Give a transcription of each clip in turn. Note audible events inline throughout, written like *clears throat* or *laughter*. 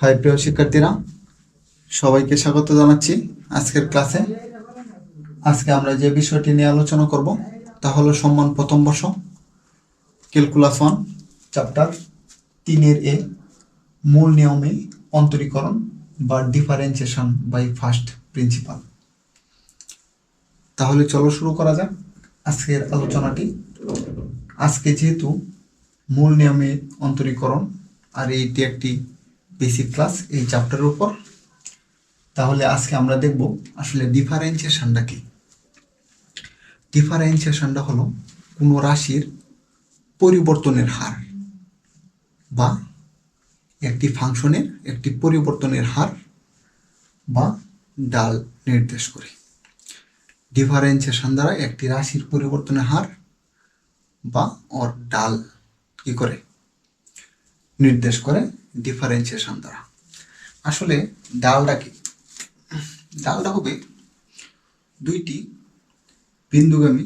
High, প্রিয় শিক্ষার্থীরা, সবাইকে স্বাগত জানাচ্ছি আজকের ক্লাসে। আজকে আমরা যে বিষয়টি নিয়ে আলোচনা করব, তা হলো সম্মান প্রথম বর্ষ ক্যালকুলাস ওয়ান চ্যাপ্টার তিনের এ, মূল নিয়মে অন্তরীকরণ বা ডিফারেন্সিয়েশন বাই ফার্স্ট প্রিন্সিপাল তাহলে চলো শুরু করা যাক আজকের আলোচনাটি। আজকে যেহেতু মূল নিয়মে অন্তরীকরণ, আর এইটি একটি বেসিক ক্লাস এই চ্যাপ্টারের উপর। তাহলে আজকে আমরা দেখব আসলে ডিফারেন্সিয়েশনটা কি। ডিফারেন্সিয়েশনটা হলো কোনো রাশির পরিবর্তনের হার বা একটি ফাংশনের একটি পরিবর্তনের হার বা ডাল নির্দেশ করে। ডিফারেন্সিয়েশন দ্বারা একটি রাশির পরিবর্তনের হার বা ওর ডাল কি করে? নির্দেশ করে ডিফারেন্সিয়েশন দ্বারা। আসলে ডালটা কি? ডালটা হবে দুইটি বিন্দুগামী,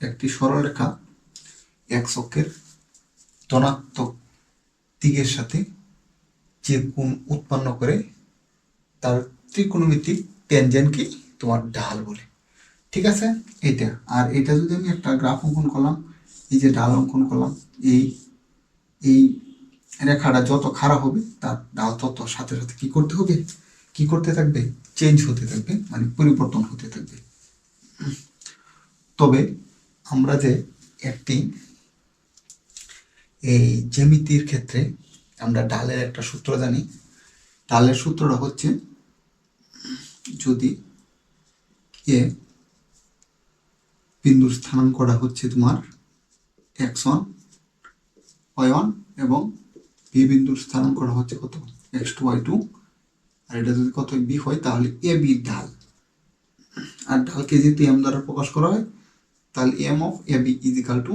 একটি সরলরেখা, এক চক্রের ধনাত্মক দিকের সাথে যে কোণ উৎপন্ন করে তার ত্রিকোণমিতিক টেনজেন্টকে তোমার ঢাল বলে। ঠিক আছে? এটা আর এটা যদি আমি একটা গ্রাফ অঙ্কন করলাম, এই যে ঢাল অঙ্কন করলাম, এই এই রেখাটা যত খারাপ হবে, তার ডাল তত সাথে সাথে কি করতে হবে? কি করতে থাকবে? চেঞ্জ হতে থাকবে মানে পরিবর্তন হতে থাকবে। তবে আমরা যে একটি এই জ্যামিতির ক্ষেত্রে আমরা ডালের একটা সূত্র জানি। ডালের সূত্রটা হচ্ছে যদি এ বিন্দুর স্থানাঙ্কটা হচ্ছে তোমার এক্স ওয়ান ওয়ান এবং বি বিন্দুর স্থানাঙ্কটা হচ্ছে কত? এক্স টু ওয়াই টু আর এটা যদি কত বি হয়, তাহলে এ বি ঢাল। আর ঢালকে যেহেতু এম দ্বারা প্রকাশ করা হয়, তাহলে M of A B is equal to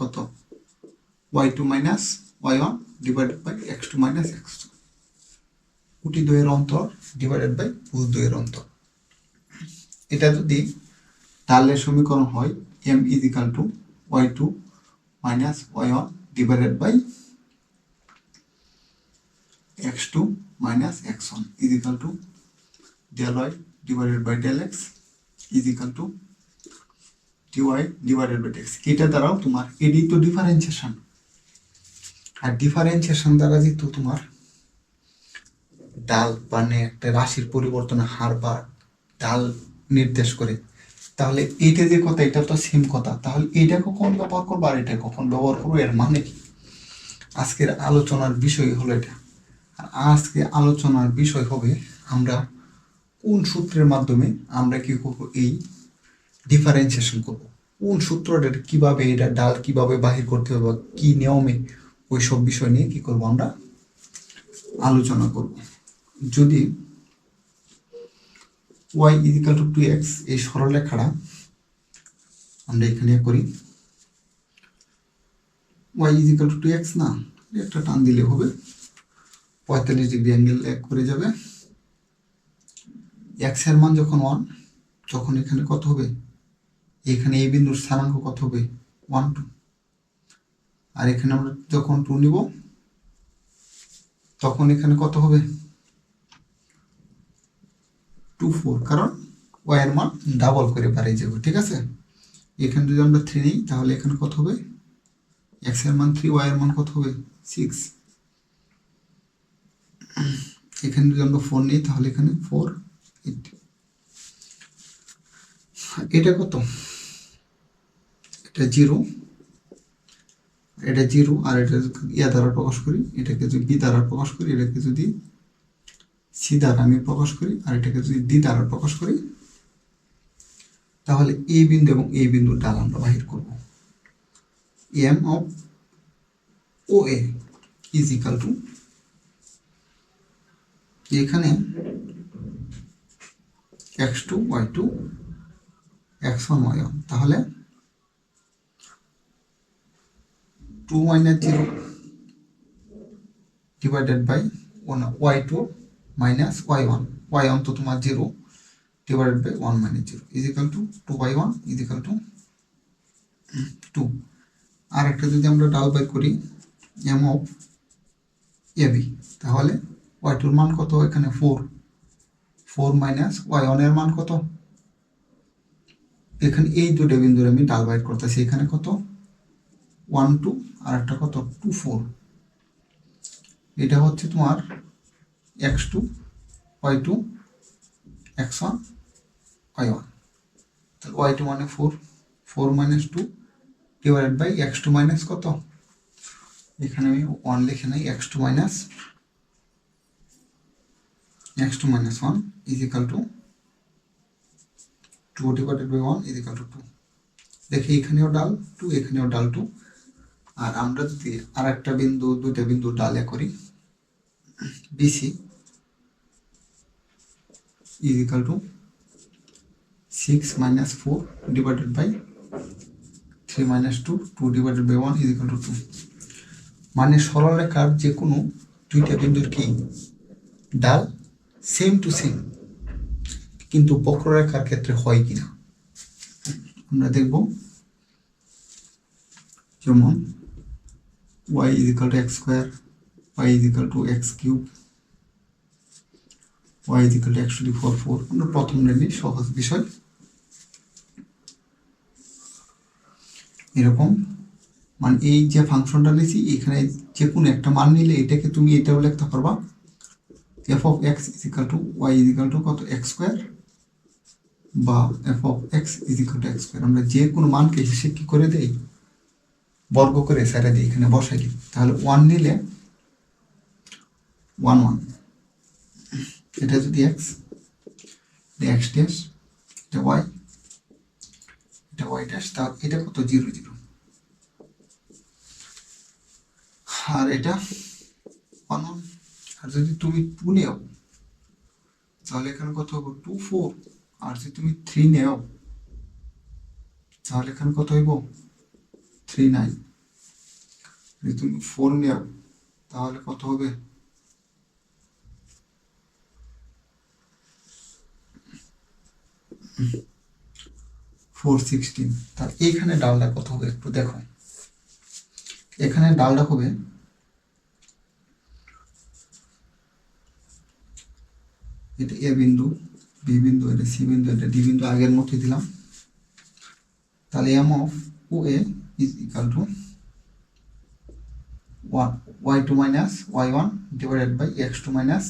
কত? Y two minus Y one divided by X two minus X two কুটি দুয়ের অন্তর ডিভাইডেড বাই ভূ দুয়ের অন্তর। এটা যদি ঢালের সমীকরণ হয় M is equal to Y two minus Y one divided by x2 minus x1 is equal to del y divided by del x is equal to dy divided by dx এটা দ্বারাও তোমার এডি তো ডিফারেন্সিয়েশন আর differentiation দ্বারা যেহেতু তোমার ডাল মানে একটা রাশির পরিবর্তনের হার বা ডাল নির্দেশ করে, তাহলে এইটা যে কথা, এটা তো সেম কথা। তাহলে এইটা কখন ব্যবহার করব আর এটা কখন ব্যবহার করব, এর মানে কি? আজকের আলোচনার বিষয় হলো এটা। আজকে আলোচনার বিষয় হবে আমরা কোন সূত্রের মাধ্যমে আমরা কি করব এই ডিফারেন্সিয়েশন করব? কোন সূত্রটা কীভাবে এটা ডাল কীভাবে বাহির করতে হবে বা কি নিয়মে ওই সব বিষয় নিয়ে কি করব আমরা আলোচনা করব। যদি Y is equal to two X এই সরলরেখাটা আমরা এখানে করি Y is equal to two X না, একটা টান দিলে হবে পঁয়তাল্লিশ ডিগ্রি অ্যাঙ্গেল করে যাবে। এক্সের মান যখন ওয়ান তখন এখানে কত হবে? এখানে এই বিন্দুর স্থানাঙ্ক কত হবে? ওয়ান টু আর এখানে আমরা যখন টু নিব, তখন এখানে কত হবে? টু ফোর কারণ ওয়াই এর মান ডাবল করে বাড়িয়ে যাবে, ঠিক আছে? এখানে যদি আমরা থ্রি নিই, তাহলে এখানে কত হবে? এক্সের মান থ্রি এর মান কত হবে? সিক্স *clears throat* এখানে যদি আমরা ফোর নিই, তাহলে এখানে ফোর এইট এটা কত? এটা জিরো এটা জিরো আর এটা ইয়া দ্বারা প্রকাশ করি, এটাকে যদি বি দ্বারা প্রকাশ করি, এটাকে যদি সি দ্বারা আমি প্রকাশ করি, আর এটাকে যদি ডি দ্বারা প্রকাশ করি, তাহলে এ বিন্দু এবং এ বিন্দুর ডাল আমরা বাহির করব। M of O A is equal to এখানে x two y two x one y one তাহলে two minus zero divided by y two minus y one y one তো তোমার zero divided by one minus zero is equal to two by one is equal to two আর একটা যদি আমরা ডাল বাই করি M of AB তাহলে y টুর মান কত এখানে ফোর ফোর মাইনাস ওয়াই ওয়ানের মান কত এখানে এই দুটো বিন্দুর আমি ডাল বাইট করতেছি এখানে কত ওয়ান টু আর একটা কত টু ফোর এটা হচ্ছে তোমার x two y two x one y one তাহলে ওয়াই টু মানে four four minus two divided by x two minus কত এখানে আমি ওয়ান লিখে নাই x two minus x two minus one is equal to two divided by one is equal to two দেখি এখানেও ডাল টু এখানেও ডাল টু আর আমরা যদি আর একটা বিন্দু, দুইটা বিন্দু ডালে করি BC is equal to six minus four divided by three minus two two divided by one is equal to two মানে সরলরেখার যে কোনো দুইটা বিন্দুর কি? ডাল সেম টু সেম কিন্তু বক্ররেখার ক্ষেত্রে হয় কিনা? আমরা দেখব। যেমন, y is equal to x square, y is equal to x cube, y is equal to x to the power 4 আমরা প্রথম নেবি, সহজ বিষয়। এরকম। মানে এই যে ফাংশনটা নিয়েছি, এখানে যে কোনো একটা মান নিলে এটাকে তুমি এটাও লিখতে পারবা। F of x is equal to y is equal to কত? এক্স স্কোয়ার বা f of x is equal to x square আমরা যে কোনো মানকে সে কি করে দেই? বর্গ করে সাইডে দিই এখানে বসাই দিই। তাহলে ওয়ান নিলে ওয়ান ওয়ান এটা যদি এক্স এক্স ড্যাশ এটা ওয়াই এটা ওয়াই ড্যাশ তাহলে এটা কত? জিরো জিরো আর এটা ওয়ান ওয়ান আর যদি তুমি টু নেও, তাহলে এখানে কত হবে? টু ফোর আর যদি তুমি থ্রি নেও, তাহলে এখানে কত হইব? থ্রি নাইন যদি তুমি ফোর নেও, তাহলে কত হবে? ফোর সিক্সটিন তাহলে এইখানে ডালটা কত হবে? একটু দেখো। এখানে ডালটা হবে এটা এ বিন্দু, বি বিন্দু, এটা সি বিন্দু, এটা ডি বিন্দু আগের মতোই দিলাম। তাহলে M of O A is equal to y two minus y one divided by x two minus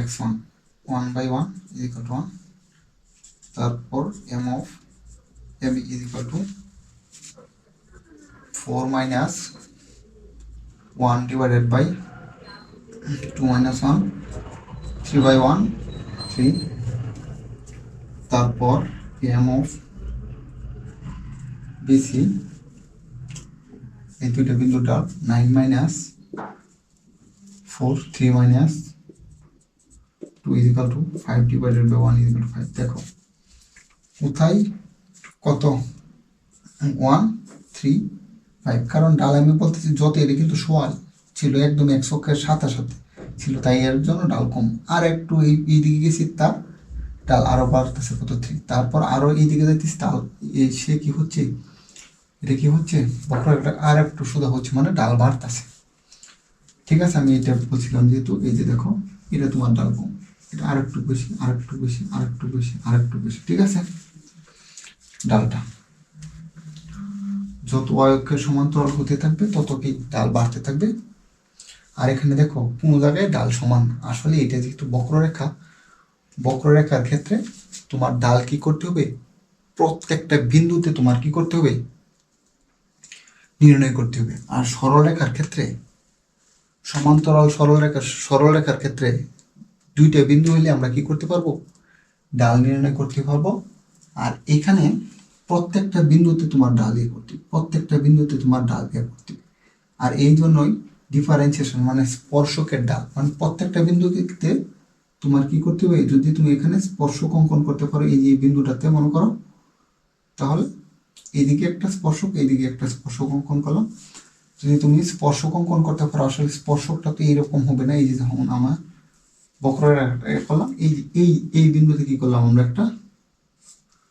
x one one by one is equal to one. তারপর M of M is equal to four minus one divided by two minus one. Three by one three তারপর M of BC এই দুইটা বিন্দু ডাল nine minus four three minus two is equal to five divided by one is equal to five দেখো, কোথায় কত? One three five কারণ ডাল আমি বলতেছি, যত এটা কিন্তু সোয়াল ছিল একদম একশো সাথে সাথে। ছিল, তাই এর জন্য ডাল কম। আর একটু এই, এইদিকে গেছি, তার ডাল আরও বাড়তেছে কত থ্রি তারপর আরও এইদিকে যাইতেছি, তাল সে কি হচ্ছে, এটা কি হচ্ছে, বক্র একটা, আর একটু সোজা হচ্ছে মানে ডাল বাড়তেছে। ঠিক আছে, আমি এটা বলছিলাম যেহেতু, এই যে দেখো, এটা তোমার ডাল কম। এটা আর একটু বেশি, আর একটু বেশি, আর একটু বেশি, আর একটু বেশি, ঠিক আছে? ডালটা। যত অয়ক্ষের সমান্তরাল হতে থাকবে তত কি ডাল বাড়তে থাকবে। আর এখানে দেখো কোনো জায়গায় ডাল সমান। আসলে এটা যেহেতু বক্ররেখা, বক্ররেখার ক্ষেত্রে তোমার ডাল কি করতে হবে? প্রত্যেকটা বিন্দুতে তোমার কি করতে হবে? নির্ণয় করতে হবে। আর সরলরেখার ক্ষেত্রে, সমান্তরাল সরলরেখা সরলরেখার ক্ষেত্রে দুইটা বিন্দু হলে আমরা কি করতে পারব? ডাল নির্ণয় করতে পারব। আর এখানে প্রত্যেকটা বিন্দুতে তোমার ডাল দিয়ে করতে প্রত্যেকটা বিন্দুতে তোমার ডাল দিয়ে করতে আর এই জন্যই ডিফারেন্সিয়েশন মানে স্পর্শকের ডাল। মানে প্রত্যেকটা বিন্দুতে তোমার কি করতে হবে? যদি তুমি এখানে স্পর্শক অঙ্কন করতে পারো, এই যে বিন্দুটাতে, মনে করো, তাহলে এইদিকে একটা স্পর্শক, এইদিকে একটা স্পর্শক অঙ্কন করলাম। যদি তুমি স্পর্শক অঙ্কন করতে পারো, আসলে স্পর্শকটা তো এইরকম হবে না, এই যে যেমন আমার বক্ররেখা করলাম, এই এই এই বিন্দুতে কি করলাম আমরা একটা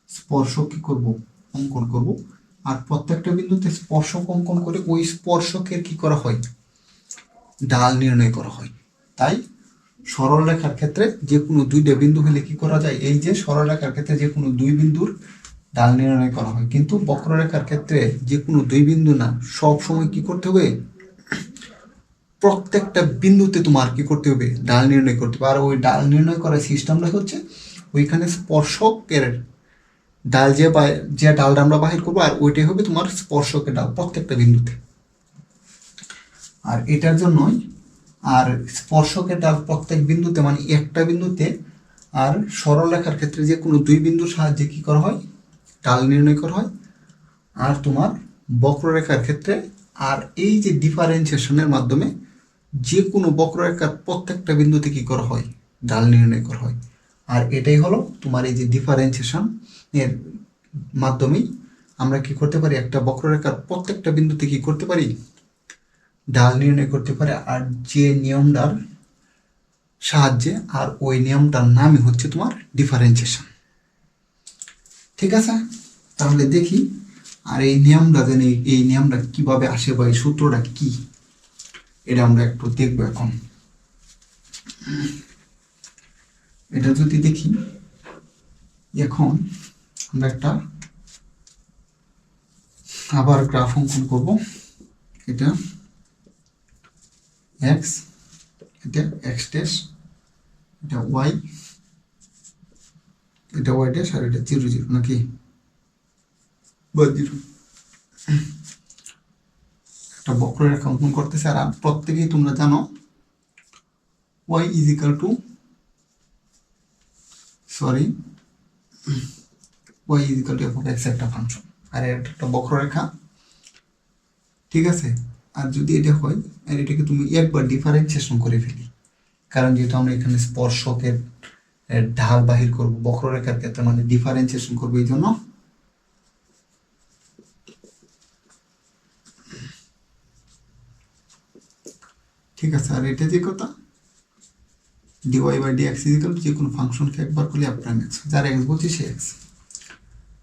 স্পর্শক কি করব? অঙ্কন করব। আর প্রত্যেকটা বিন্দুতে স্পর্শক অঙ্কন করে ওই স্পর্শকের কি করা হয়? ডাল নির্ণয় করা হয়। তাই সরল রেখার ক্ষেত্রে যে কোনো দুইটা বিন্দু হলে কি করা যায়? এই যে সরল রেখার ক্ষেত্রে যে কোনো দুই বিন্দুর ডাল নির্ণয় করা হয়। কিন্তু বক্ররেখার ক্ষেত্রে যে কোনো দুই বিন্দু না, সব সময় কি করতে হবে? প্রত্যেকটা বিন্দুতে তোমার কি করতে হবে? ডাল নির্ণয় করতে হবে। আর ওই ডাল নির্ণয় করার সিস্টেমটা হচ্ছে ওইখানে স্পর্শকের ডাল যে যে ডালটা আমরা বাহির করব, আর ওইটাই হবে তোমার স্পর্শকের ডাল প্রত্যেকটা বিন্দুতে। আর এটার জন্যই আর স্পর্শকের ডাল প্রত্যেক বিন্দুতে মানে একটা বিন্দুতে আর সরল রেখার ক্ষেত্রে যে কোনো দুই বিন্দুর সাহায্যে কি করা হয়? ডাল নির্ণয় করা হয়। আর তোমার বক্ররেখার ক্ষেত্রে আর এই যে ডিফারেন্সিয়েশনের মাধ্যমে যে কোনো বক্ররেখার প্রত্যেকটা বিন্দুতে কি করা হয়? ডাল নির্ণয় করা হয়। আর এটাই হলো তোমার এই যে ডিফারেন্সিয়েশন এর মাধ্যমেই আমরা কি করতে পারি? একটা বক্ররেখার প্রত্যেকটা বিন্দুতে কি করতে পারি? ডাল নির্ণয় করতে পারে আর যে নিয়মটার সাহায্যে আর ওই নিয়মটার নামই হচ্ছে তোমার ডিফারেন্সিয়েশন ঠিক আছে? তাহলে দেখি আর এই নিয়মটা যেন এই নিয়মটা কীভাবে আসে বা এই সূত্রটা কি? এটা আমরা একটু দেখব এখন। এটা যদি দেখি, এখন আমরা একটা আবার গ্রাফ অঙ্কন করব। এটা এক্স এটা এক্স ড্যাশ এটা ওয়াই এটা ওয়াই ড্যাশ আর এটা জিরো জিরো নাকি? বা জিরো একটা বক্ররেখা অঙ্কন করতেছে আর প্রত্যেকেই তোমরা জানো y is equal to sorry y is equal to f x একটা ফাংশন আর এটা একটা বক্ররেখা। ঠিক আছে? আর যদি এটা হয়, আর এটাকে তুমি একবার ডিফারেন্সিয়েশন করে ফেলি। কারণ যেহেতু আমরা এখানে স্পর্শকের ঢাল বাহির করব, বক্ররেখার ক্ষেত্রে মানে ডিফারেন্সিয়েশন করব, এই জন্য ঠিক আছে, আর এটা যে কথা dy by d x is equal যে কোনো ফাংশনকে একবার করলে আপনার এক্স যার এক্স বলছি সে এক্স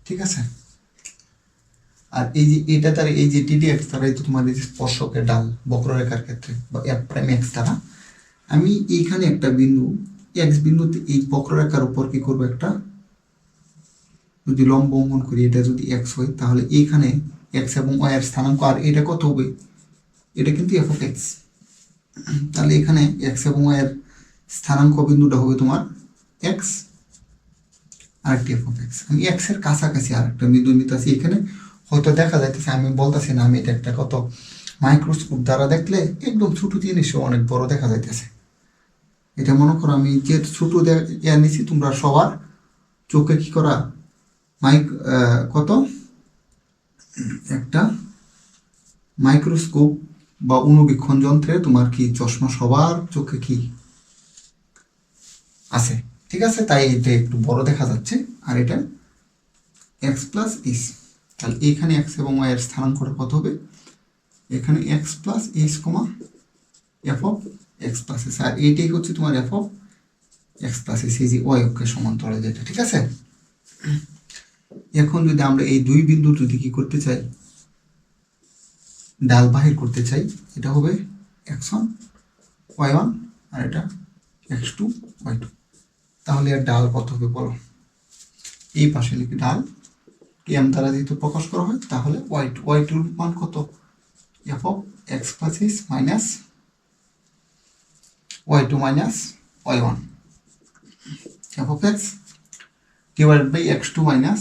ঠিক আছে? আর এই যে, এটা তার এই যে টিডি এক্স তারা এই তোমার এই যে স্পর্শকের ডাল, বক্ররেখার ক্ষেত্রে, বা এফ প্রাইম এক্স তারা আমি এইখানে একটা বিন্দু এক্স বিন্দুতে এই বক্ররেখার উপর কি করব একটা? যদি লম্ব অঙ্কন করি, এটা যদি এক্স হয়, তাহলে এইখানে এক্স এবং ওয়াই এর স্থানাঙ্ক, আর এটা কত হবে? এটা কিন্তু এফ অফ এক্স তাহলে এখানে এক্স এবং ওয়াই এর স্থানাঙ্ক বিন্দুটা হবে তোমার এক্স আরেকটি এফ অফ এক্স আমি এক্সের কাছাকাছি আরেকটা বিন্দু নিতেছি এখানে। হয়তো দেখা যাইতেছে, আমি বলতেছি না, আমি এটা একটা কত মাইক্রোস্কোপ দ্বারা দেখলে একদম ছোট জিনিসও অনেক বড় দেখা যাইতেছে। এটা মনে করো আমি যে ছোট ইয়া নিছি, তোমরা সবার চোখে কি করা মাইক কত? একটা মাইক্রোস্কোপ বা অনুবীক্ষণ যন্ত্রে তোমার কি চশমা সবার চোখে কি আছে? ঠিক আছে, তাই এটা একটু বড় দেখা যাচ্ছে, আর এটা এক্স প্লাস ইস তাহলে এখানে এক্স এবং ওয়াই এর স্থানাঙ্কটা কত হবে? এখানে x plus s comma f of x plus s আর এইটাই হচ্ছে তোমার f of x plus s এই যে ওয়াই অক্ষের সমান্তরাল যেটা, ঠিক আছে? এখন যদি আমরা এই দুই বিন্দু যদি কি করতে চাই, ডাল বাহির করতে চাই, এটা হবে এক্স ওয়ান ওয়াই ওয়ান আর এটা এক্স টু ওয়াই টু তাহলে এর ডাল কত হবে বলো? এই পাশে লিখি ডাল এম দ্বারা যেহেতু প্রকাশ করা হয়, তাহলে ওয়াই টু ওয়াই টুর মান কত? F of x plus s minus y two minus y one f of x divided by x two minus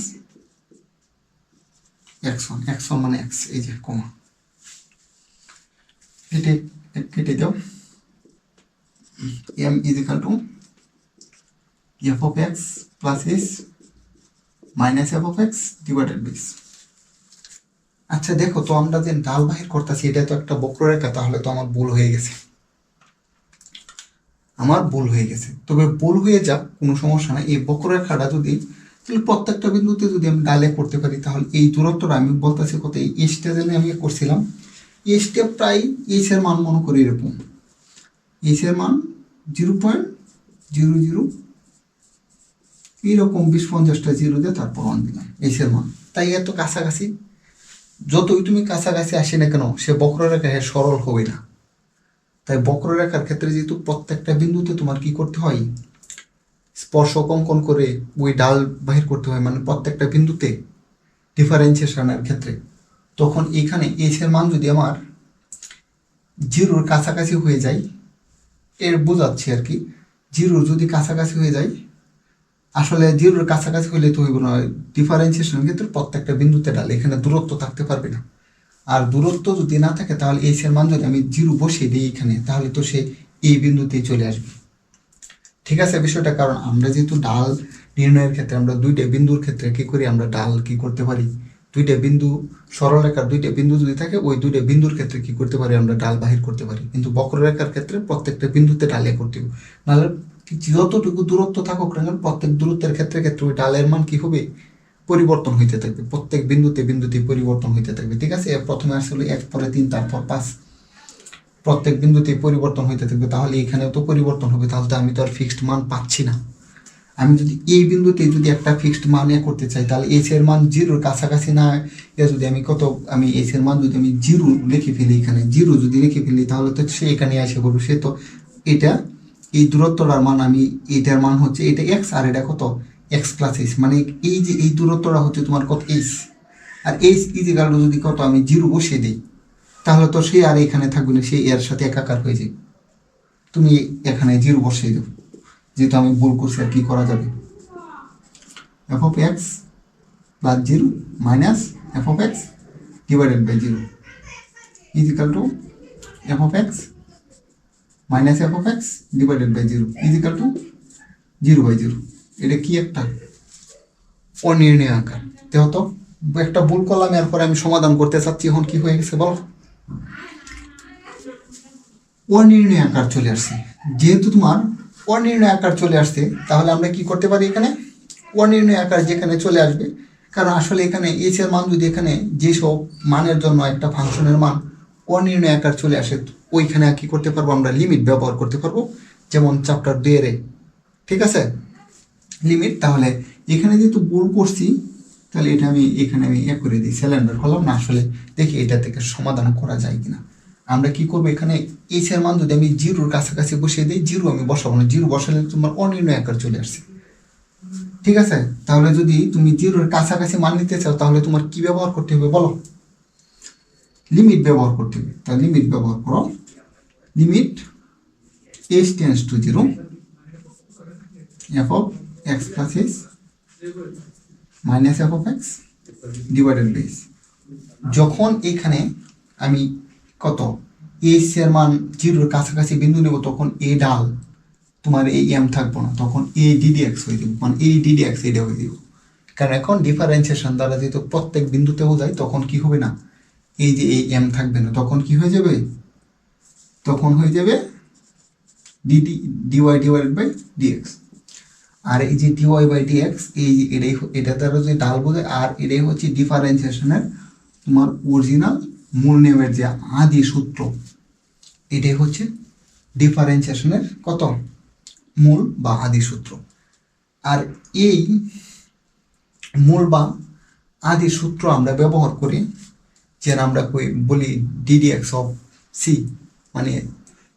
x one x one মানে এক্স এই যে কমা কেটে কেটে দাও। M is equal to f of x plus s f of x divided by s আচ্ছা দেখো তো আমরা যে ডাল বাহির করতেছি, এটা তো একটা বক্ররেখা, তাহলে তো আমার ভুল হয়ে গেছে। আমার ভুল হয়ে গেছে। তবে ভুল হয়ে যাক, কোনো সমস্যা নাই। এই বক্ররেখাটা যদি, তাহলে প্রত্যেকটা বিন্দুতে যদি আমি ডালে করতে পারি, তাহলে এই দূরত্বটা আমি বলতেছি কত, এই এসটা যেন আমি করছিলাম। এসটা প্রায় এইচ এর মান মনে করি এরকম। এইচ এর মান জিরো পয়েন্ট জিরো জিরো এইরকম বিশ পঞ্চাশটা জিরো দিয়ে তারপর ওয়ান দিলাম। এইচ এর মান তাই এত কাছাকাছি? যতই তুমি কাছাকাছি আসে না কেন, সে বক্ররেখা সে সরল হবে না। তাই বক্ররেখার ক্ষেত্রে যেহেতু প্রত্যেকটা বিন্দুতে তোমার কি করতে হয়? স্পর্শক অঙ্কন করে ওই ডাল বাহির করতে হয় মানে প্রত্যেকটা বিন্দুতে ডিফারেন্সিয়েশনের ক্ষেত্রে। তখন এখানে এসের মান যদি আমার জিরোর কাছাকাছি হয়ে যায়, এর বোঝাচ্ছি আর কি, জিরোর যদি কাছাকাছি হয়ে যায় আসলে জিরোর কাছাকাছি হলে তো হইব না ডিফারেন্সিয়েশনের ক্ষেত্রে প্রত্যেকটা বিন্দুতে ডাল এখানে দূরত্ব থাকতে পারবে না। আর দূরত্ব যদি না থাকে তাহলে এইচ এর মান যদি আমি জিরো বসিয়ে দিই এখানে, তাহলে তো সে এই বিন্দুতেই চলে আসবে। ঠিক আছে বিষয়টা, কারণ আমরা যেহেতু ডাল নির্ণয়ের ক্ষেত্রে, আমরা দুইটা বিন্দুর ক্ষেত্রে কি করি, আমরা ডাল কি করতে পারি? দুইটা বিন্দু, সরলরেখার দুইটা বিন্দু যদি থাকে, ওই দুইটা বিন্দুর ক্ষেত্রে কি করতে পারি, আমরা ডাল বাহির করতে পারি। কিন্তু বক্ররেখার ক্ষেত্রে প্রত্যেকটা বিন্দুতে ডালে করতে হবে। নাহলে যতটুকু দূরত্ব থাকুক না কেন, প্রত্যেক দূরত্বের ক্ষেত্রে ক্ষেত্রে ওই ডালের মান কি হবে? পরিবর্তন হইতে থাকবে। প্রত্যেক বিন্দুতে বিন্দুতে পরিবর্তন হইতে থাকবে। ঠিক আছে? প্রথমে আসলে এক, পরে তিন, তারপর পাঁচ। প্রত্যেক বিন্দুতে পরিবর্তন হইতে থাকবে। তাহলে এখানেও তো পরিবর্তন হবে। তাহলে তো আমি তো আর ফিক্সড মান পাচ্ছি না। আমি যদি এই বিন্দুতে যদি একটা ফিক্সড মান এ করতে চাই, তাহলে এইচ এর মান জিরোর কাছাকাছি না যদি আমি কত, আমি এইচ এর মান যদি আমি জিরো লিখে ফেলি, এখানে জিরো যদি লিখে ফেলি, তাহলে তো সে এখানে এসে করব সে তো এটা এই দূরত্বটার মান আমি, এটার মান হচ্ছে, এটা এক্স আর এটা কত? এক্স প্লাস এইচ মানে এই যে, এই দূরত্বটা হচ্ছে তোমার কত এইচ আর এইচ ইজিকাল যদি কত আমি জিরো বসিয়ে দিই, তাহলে তো সে আর এখানে থাকবে না, সে এর সাথে একাকার হয়ে যাবে। তুমি এখানে জিরো বসিয়ে দেবো, যেহেতু আমি ভুল করছি আর কি করা যাবে? F of x plus zero minus f of x divided by zero is to f of x minus f of x divided by zero is equal to zero by zero এটা কি একটা অনির্ণয় আকার? যেহেতু একটা ভুল করলাম, এরপরে আমি সমাধান করতে চাচ্ছি, এখন কি হয়ে গেছে বলো? অনির্ণয় আকার চলে আসছে। যেহেতু তোমার অনির্ণয় আকার চলে আসছে, তাহলে আমরা কি করতে পারি এখানে? অনির্ণয় আকার যেখানে চলে আসবে, কারণ আসলে এখানে এইচ এর মান যদি এখানে যেসব মানের জন্য একটা ফাংশনের মান অনির্ণয় আকার চলে আসে, ওইখানে কি করতে পারব? আমরা লিমিট ব্যবহার করতে পারব। যেমন চ্যাপ্টার দুয়ের ঠিক আছে? লিমিট তাহলে এখানে যেহেতু ভুল করছি, তাহলে এটা আমি, এখানে আমি এ করে দিই সিলিন্ডার হলাম না? আসলে দেখি এটা থেকে সমাধান করা যায় কিনা। আমরা কি করব এখানে? এর মান যদি আমি জিরোর কাছাকাছি বসিয়ে দিই জিরো আমি বসাবো না। জিরো বসালে তোমার অনির্ণয় আকার চলে আসছে ঠিক আছে? তাহলে যদি তুমি জিরোর কাছাকাছি মান নিতে চাও, তাহলে তোমার কি ব্যবহার করতে হবে বলো? লিমিট ব্যবহার করতে হবে। তাহলে লিমিট ব্যবহার করো। Limit h tends to zero f of x plus h minus f of x divided by যখন এখানে আমি কত? এইচ এর মান জিরোর কাছাকাছি বিন্দু নেব, তখন এ ডাল, তোমার এই এম থাকব না। তখন এ ডিডি এক্স হয়ে যাব মানে এই ডিডি এক্স এটা হয়ে যাব। কারণ এখন ডিফারেন্সিয়েশন দ্বারা যেহেতু প্রত্যেক বিন্দুতে বোঝায় তখন কি হবে না? এই যে এই এম থাকবে না, তখন কি হয়ে যাবে? তখন হয়ে যাবে d d dy divided by dx আর এই যে ডিওয়াই বাই ডিএক্স এই যে এটাই এটা দ্বারা যে ডাল বোঝায় আর এটাই হচ্ছে ডিফারেন্সিয়েশনের তোমার অরিজিনাল মূল নিয়মের যে আদি সূত্র। এটাই হচ্ছে ডিফারেন্সিয়েশনের কত? মূল বা আদি সূত্র। আর এই মূল বা আদি সূত্র আমরা ব্যবহার করি যেন আমরা কই বলি ডিডিএক্স অফ সি মানে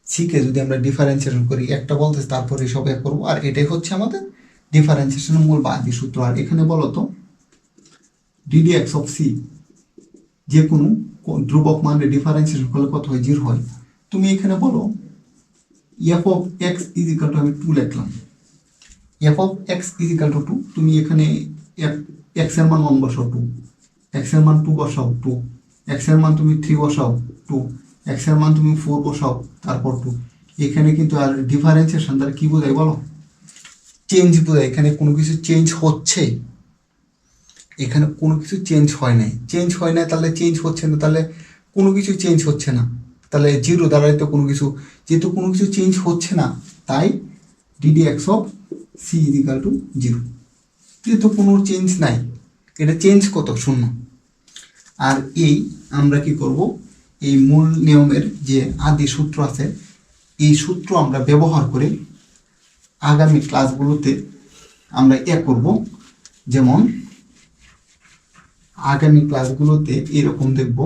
সিকে যদি আমরা ডিফারেন্সিয়েশন করি, একটা বলতে তারপরে সব এক করব। আর এটাই হচ্ছে আমাদের ডিফারেন্সিয়েশনের মূল বা আদি সূত্র। আর এখানে বলো তো ডিডিএক্স অফ সি যে কোনো ধ্রুবক মানে ডিফারেন্সিয়েশন করলে কত হয়? জিরো হয়। তুমি এখানে বলো f of x is two আমি টু লিখলাম। F of x is two two তুমি এখানে এক্সের মান ওয়ান বসাও টু এক্সের মান টু বসাও টু এক্সের মান তুমি থ্রি বসাও টু এক্সের মান তুমি ফোর বসাও, তারপর টু এখানে কিন্তু আর ডিফারেন্সিয়েশন তার কি বোঝায় বলো? চেঞ্জ বোঝায়, এখানে কোনো কিছু চেঞ্জ হচ্ছে? এখানে কোনো কিছু চেঞ্জ হয় নাই। চেঞ্জ হয় না তাহলে চেঞ্জ হচ্ছে না, তাহলে কোনো কিছু চেঞ্জ হচ্ছে না। তাহলে জিরো দ্বারাই তো কোনো কিছু, যেহেতু কোনো কিছু চেঞ্জ হচ্ছে না, তাই d d x of c is equal to zero যেহেতু কোনো চেঞ্জ নাই, এটা চেঞ্জ কত? শূন্য। আর এই আমরা কি করব? এই মূল নিয়মের যে আদি সূত্র আছে, এই সূত্র আমরা ব্যবহার করে আগামী ক্লাসগুলোতে আমরা এ করব। যেমন, আগামী ক্লাসগুলোতে এরকম দেখব।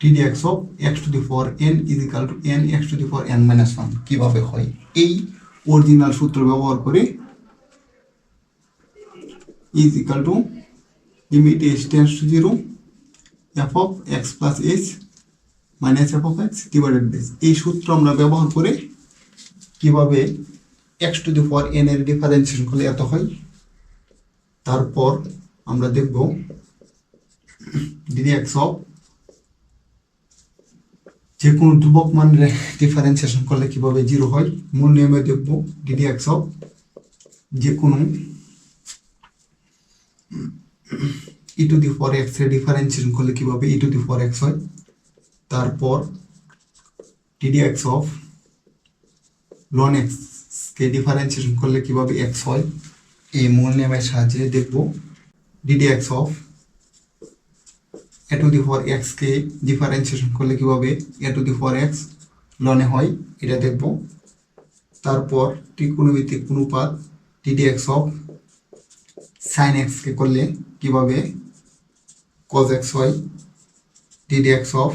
ddx of x to the four n is equal to n x to the four n minus one কীভাবে হয়? এই অরিজিনাল সূত্র ব্যবহার করে is to limit h tends to zero f of x plus h minus f of x divided by এই সূত্র আমরা ব্যবহার করে কীভাবে x to the four n এর ডিফারেন্সিয়েশন করলে এত হয়, তারপর আমরা দেখব ডিডি এক্স অফ যে কোনো ধ্রুবক মানের ডিফারেন্সিয়েশন করলে কীভাবে জিরো হয়, মূল নিয়মে দেখব ডিডি এক্স অফ যে কোনো ই টু দি ফোর এক্সের ডিফারেন্সিয়েশন করলে কীভাবে e to the four x হয়? তারপর d d x of ln x K differentiation করলে কীভাবে এক্স হয়? এই মূল নিয়মের সাহায্যে দেখব। D d x of a to the four x K differentiation করলে কীভাবে a to the four x লনে হয়? এটা দেখব। তারপর ত্রিকোণমিতিক অনুপাত d d x of sine x কে করলে কীভাবে হয় d d x of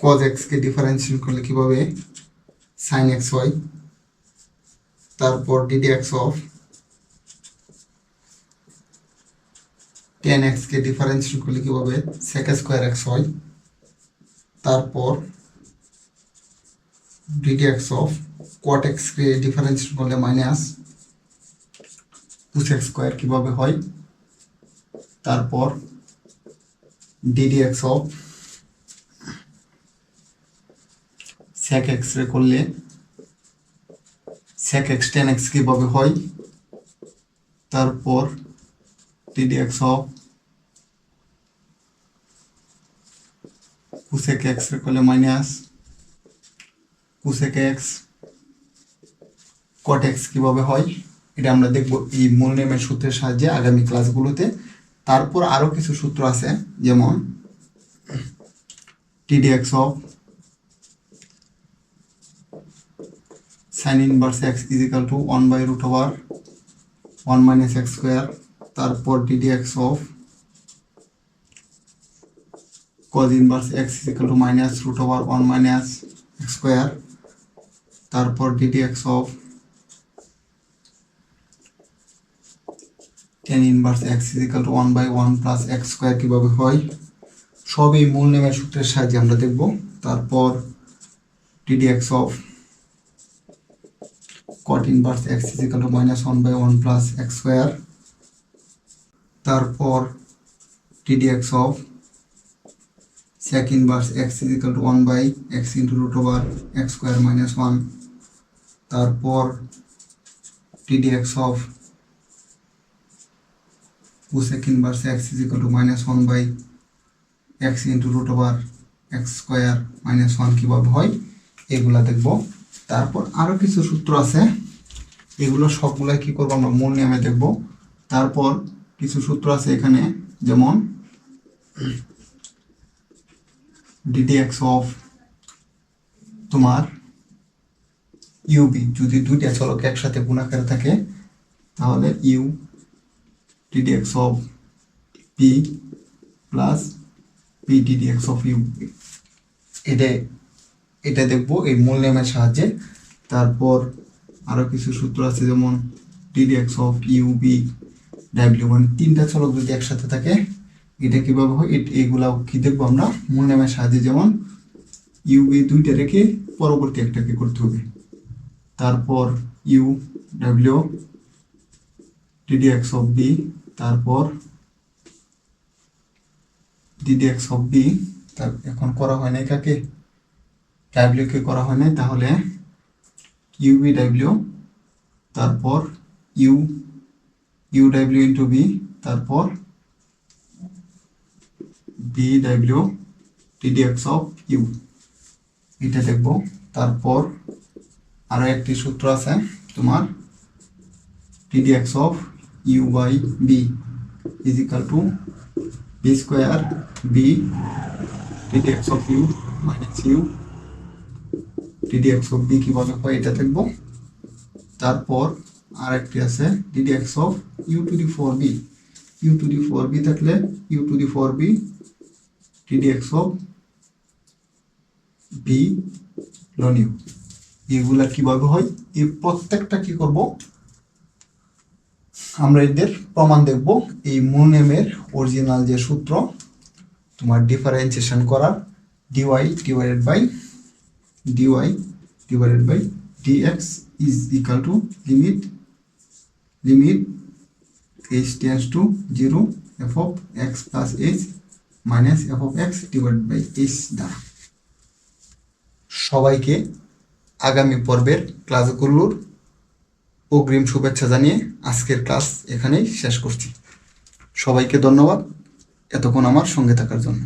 cos x K differentiation করলে কীভাবে এক্স হয় তারপর এক্স অফ টেন এক্স কে ডিফারেন্সিয়েশন করলে কীভাবে সেক স্কোয়ার হয় তারপর এক্স অফ কোয়াট এক্স কে ডিফারেন্সিয়েশন করলে মাইনাস এক্স স্কোয়ার কীভাবে হয়? তারপর d d x of sec x রে করলে সেক এক্স টেন এক্স কীভাবে হয়? তারপর d d x of cosec x রে করলে minus cosec x cot x কীভাবে হয়? এটা আমরা দেখব এই মূল নেমের সূত্রের সাহায্যে আগামী ক্লাসগুলোতে। তারপর আরও কিছু সূত্র আছে, যেমন d d x of sine inverse x is equal to one by root over one minus x square তারপর d d x of cos inverse x is equal to minus root over one minus x square তারপর d d x of tan inverse x is equal to one by one plus x square কীভাবে হয় সব এই মূল নেমের সূত্রের সাহায্যে আমরা দেখব তারপর d d x of cot inverse x is equal to minus 1 by 1 plus x square তারপর ddx of sec inverse x is equal to 1 by x into root over x square minus 1 তারপর ddx of cosec inverse x is equal to minus 1 by x into root over x square minus 1 কীভাবে হয়? এগুলা দেখব। তারপর আরও কিছু সূত্র আছে। এগুলো সবগুলাই কি করব আমরা মূল নিয়মে দেখব। তারপর কিছু সূত্র আছে এখানে, যেমন ডিডি এক্স অফ তোমার ইউবি যদি দুইটা চলক একসাথে গুণাকারে থাকে, তাহলে u d d x of p plus p d d x of u এটা এটা দেখব এই মূল সাহায্যে। তারপর আরও কিছু সূত্র আছে, যেমন d d x of u v W মানে তিনটা চলক যদি একসাথে থাকে, এটা কীভাবে হয়? এগুলাও কি দেখব আমরা? মূল সাহায্যে যেমন ইউ বি দুইটা রেখে পরবর্তী একটাকে করতে হবে। তারপর u W d d x of v তারপর d d x of v তার এখন করা হয় নাই কাকে ডাব্লিউ কে করা হয় নাই তাহলে ইউবি ডাব্লিউ তারপর ইউ ইউ ডাব্লিউ ইন্টু বি তারপর v W d d x of u এটা দেখব। তারপর আরও একটি সূত্র আছে তোমার d d x of u by v is equal to v square v d d x of u minus u ddx of v কীভাবে হয় এটা দেখব। তারপর আরেকটি আছে ddx to the four v u to the four v থাকলে u to the four v d d x of v ln u এগুলা কীভাবে হয়? এই প্রত্যেকটা কি করব? আমরা এদের প্রমাণ দেখব। এই মুনেমের অরিজিনাল যে সূত্র, তোমার ডিফারেন্সিয়েশন করার dy divided by dy divided by dx is equal to limit limit h tends to zero f of x plus h minus f of x divided by h দ্বারা। সবাইকে আগামী পর্বের ক্লাসগুলোর অগ্রিম শুভেচ্ছা জানিয়ে আজকের ক্লাস এখানেই শেষ করছি। সবাইকে ধন্যবাদ এতক্ষণ আমার সঙ্গে থাকার জন্য।